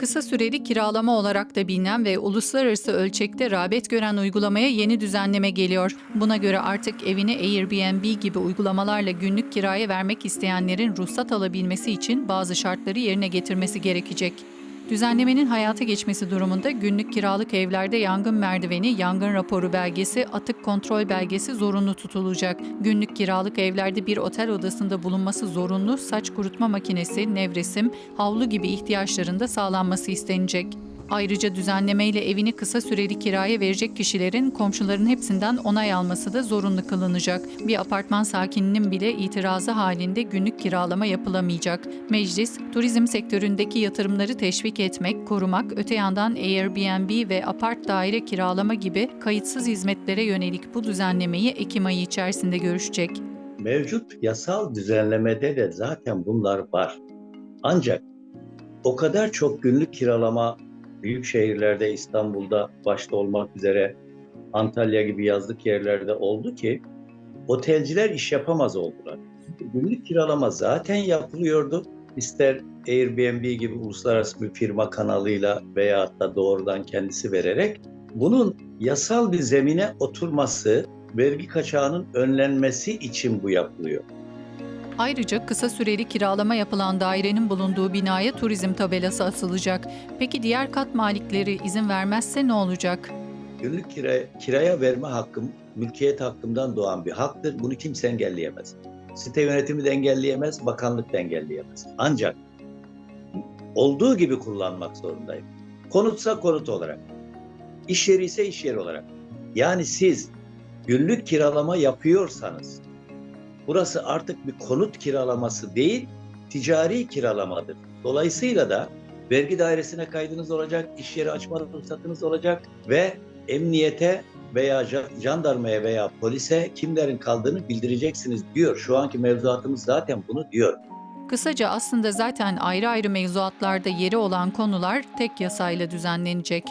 Kısa süreli kiralama olarak da bilinen ve uluslararası ölçekte rağbet gören uygulamaya yeni düzenleme geliyor. Buna göre artık evini Airbnb gibi uygulamalarla günlük kiraya vermek isteyenlerin ruhsat alabilmesi için bazı şartları yerine getirmesi gerekecek. Düzenlemenin hayata geçmesi durumunda günlük kiralık evlerde yangın merdiveni, yangın raporu belgesi, atık kontrol belgesi zorunlu tutulacak. Günlük kiralık evlerde bir otel odasında bulunması zorunlu, saç kurutma makinesi, nevresim, havlu gibi ihtiyaçlarında sağlanması istenecek. Ayrıca düzenlemeyle evini kısa süreli kiraya verecek kişilerin komşuların hepsinden onay alması da zorunlu kılınacak. Bir apartman sakininin bile itirazı halinde günlük kiralama yapılamayacak. Meclis, turizm sektöründeki yatırımları teşvik etmek, korumak, öte yandan Airbnb ve apart daire kiralama gibi kayıtsız hizmetlere yönelik bu düzenlemeyi Ekim ayı içerisinde görüşecek. Mevcut yasal düzenlemede de zaten bunlar var. Ancak o kadar çok günlük kiralama büyük şehirlerde İstanbul'da başta olmak üzere Antalya gibi yazlık yerlerde oldu ki otelciler iş yapamaz oldular. Günlük kiralama zaten yapılıyordu. İster Airbnb gibi uluslararası bir firma kanalıyla veya da doğrudan kendisi vererek bunun yasal bir zemine oturması, vergi kaçağının önlenmesi için bu yapılıyor. Ayrıca kısa süreli kiralama yapılan dairenin bulunduğu binaya turizm tabelası asılacak. Peki diğer kat malikleri izin vermezse ne olacak? Günlük kiraya, kiraya verme hakkım, mülkiyet hakkımdan doğan bir haktır. Bunu kimse engelleyemez. Site yönetimi de engelleyemez, bakanlık da engelleyemez. Ancak olduğu gibi kullanmak zorundayım. Konutsa konut olarak, iş yeri ise iş yeri olarak. Yani siz günlük kiralama yapıyorsanız, burası artık bir konut kiralaması değil, ticari kiralamadır. Dolayısıyla da vergi dairesine kaydınız olacak, iş yeri açma ruhsatınız olacak ve emniyete veya ja- jandarmaya veya polise kimlerin kaldığını bildireceksiniz diyor. Şu anki mevzuatımız zaten bunu diyor. Kısaca aslında zaten ayrı ayrı mevzuatlarda yeri olan konular tek yasayla düzenlenecek.